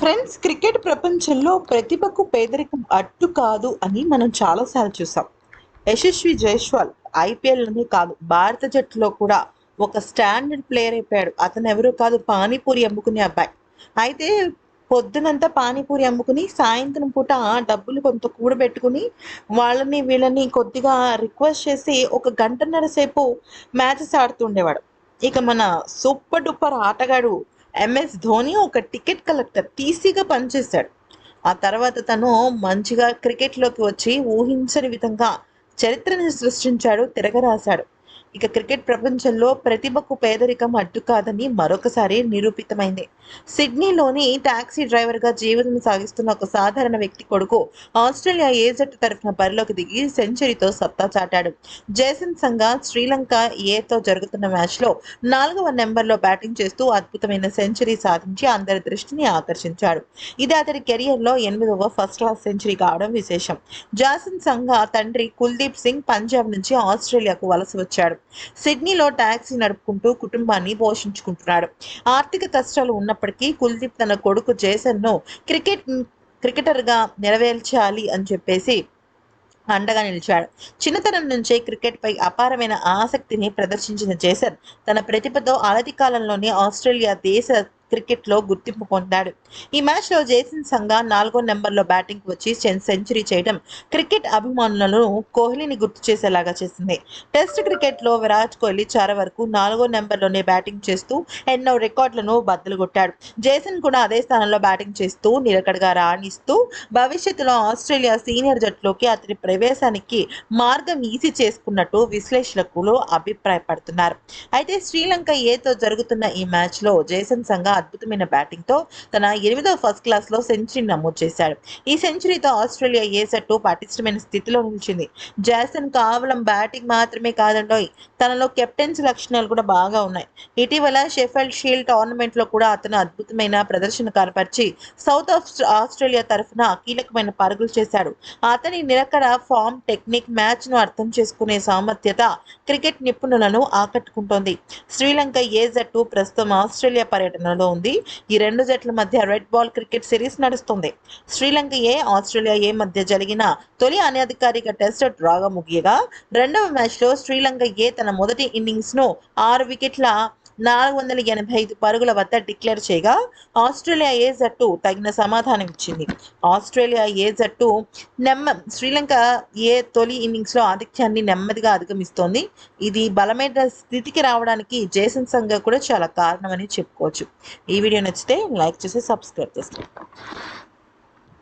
Friends cricket ప్రపంచంలో ప్రతిభకు పేదరికం అట్టు కాదు అని మనం చాలాసార్లు చూసాం. యశస్వి జైస్వాల్ ఐపీఎల్లోనే కాదు భారత జట్టులో కూడా ఒక స్టాండర్డ్ ప్లేయర్ అయిపోయాడు. అతను ఎవరు కాదు పానీపూరి అమ్ముకునే అబ్బాయి. అయితే పొద్దునంతా పానీపూరి అమ్ముకుని సాయంత్రం పూట డబ్బులు కొంత కూడబెట్టుకుని వాళ్ళని వీళ్ళని కొద్దిగా రిక్వెస్ట్ చేసి ఒక గంటన్నర సేపు మ్యాచెస్ ఆడుతుండేవాడు ఇక మన సూపర్ డూపర్ ఆటగాడు ఎంఎస్ ధోని ఒక టికెట్ కలెక్టర్ టీసీగా పనిచేశాడు. ఆ తర్వాత తను మంచిగా క్రికెట్లోకి వచ్చి ఊహించని విధంగా చరిత్రని సృష్టించాడు తిరగరాశాడు. ఇక క్రికెట్ ప్రపంచంలో ప్రతిభకు పేదరికం అడ్డు కాదని మరొకసారి నిరూపితమైంది. సిడ్నీలోని టాక్సీ డ్రైవర్గా జీవితం సాగిస్తున్న ఒక సాధారణ వ్యక్తి కొడుకు ఆస్ట్రేలియా ఏ జట్టు తరఫున బరిలోకి దిగి సెంచరీతో సత్తా చాటాడు. జేసన్ సంఘ శ్రీలంక ఏతో జరుగుతున్న మ్యాచ్లో నాలుగవ నెంబర్లో బ్యాటింగ్ చేస్తూ అద్భుతమైన సెంచరీ సాధించి అందరి దృష్టిని ఆకర్షించాడు. ఇది అతడి కెరియర్లో ఎనిమిదవ ఫస్ట్ క్లాస్ సెంచరీ కావడం విశేషం. జాసన్ సంఘ తండ్రి కుల్దీప్ సింగ్ పంజాబ్ నుంచి ఆస్ట్రేలియాకు వలస వచ్చాడు. సిడ్నీలో టాక్సీ నడుపుకుంటూ కుటుంబాన్ని పోషించుకుంటున్నాడు. ఆర్థిక కష్టాలు ఉన్నప్పటికీ కుల్దీప్ తన కొడుకు జేసన్ను క్రికెట్ క్రికెటర్గా నెరవేర్చాలి అని చెప్పేసి అండగా నిలిచాడు. చిన్నతనం నుంచే క్రికెట్పై అపారమైన ఆసక్తిని ప్రదర్శించిన జేసన్ తన ప్రతిభతో అనతి కాలంలోనే ఆస్ట్రేలియా దేశ క్రికెట్లో గుర్తింపు పొందాడు. ఈ మ్యాచ్లో జేసన్ సంఘ నాలుగో నెంబర్లో బ్యాటింగ్ వచ్చి సెంచరీ చేయడం క్రికెట్ అభిమానులను కోహ్లీని గుర్తు చేసేలాగా చేసింది. టెస్ట్ క్రికెట్లో విరాట్ కోహ్లీ చాలా వరకు నాలుగో నెంబర్లోనే బ్యాటింగ్ చేస్తూ ఎన్నో రికార్డులను బద్దలు కొట్టాడు. జేసన్ కూడా అదే స్థానంలో బ్యాటింగ్ చేస్తూ నిలకడగా రాణిస్తూ భవిష్యత్తులో ఆస్ట్రేలియా సీనియర్ జట్టులోకి అతని ప్రవేశానికి మార్గం ఈజీ చేసుకున్నట్టు విశ్లేషకులు అభిప్రాయపడుతున్నారు. అయితే శ్రీలంక ఏతో జరుగుతున్న ఈ మ్యాచ్లో జేసన్ సంఘ అద్భుతమైన బ్యాటింగ్తో తన ఎనిమిదవ ఫస్ట్ క్లాస్లో సెంచరీ నమోదు చేశాడు. ఈ సెంచరీతో ఆస్ట్రేలియా ఏ జట్టు పటిష్టమైన స్థితిలో నిలిచింది? జాసన్ కేవలం బ్యాటింగ్ మాత్రమే కాదండోయ్ తనలో కెప్టెన్స్ లక్షణాలు కూడా బాగా ఉన్నాయి. ఇటీవల షెఫెల్డ్ షీల్డ్ టోర్నమెంట్లో కూడా అతను అద్భుతమైన ప్రదర్శన కనపరిచి సౌత్ ఆఫ్ ఆస్ట్రేలియా తరఫున కీలకమైన పరుగులు చేశాడు. అతని నిలకడ ఫామ్ టెక్నిక్ మ్యాచ్ను అర్థం చేసుకునే సామర్థ్యత క్రికెట్ నిపుణులను ఆకట్టుకుంటోంది. శ్రీలంక ఏ జట్టు ప్రస్తుతం ఆస్ట్రేలియా పర్యటనలో ఉంది ఈ రెండు జట్ల మధ్య రెడ్ బాల్ క్రికెట్ సిరీస్ నడుస్తుంది. శ్రీలంక ఏ ఆస్ట్రేలియా ఏ మధ్య జరిగిన తొలి అనధికారిక టెస్ట్ డ్రాగా ముగియగా రెండవ మ్యాచ్లో శ్రీలంక ఏ తన మొదటి ఇన్నింగ్స్ను ఆరు వికెట్ల నాలుగు వందల ఎనభై ఐదు పరుగుల వద్ద డిక్లేర్ చేయగా ఆస్ట్రేలియా ఏ జట్టు తగిన సమాధానం ఇచ్చింది. ఆస్ట్రేలియా ఏ జట్టు నెమ్మ శ్రీలంక ఏ తొలి ఇన్నింగ్స్లో ఆధిక్యాన్ని నెమ్మదిగా అధిగమిస్తోంది. ఇది బలమైన స్థితికి రావడానికి జేసన్ సంఘ కూడా చాలా కారణమని చెప్పుకోవచ్చు. ఈ వీడియో నచ్చితే లైక్ చేసి సబ్స్క్రైబ్ చేసుకోండి.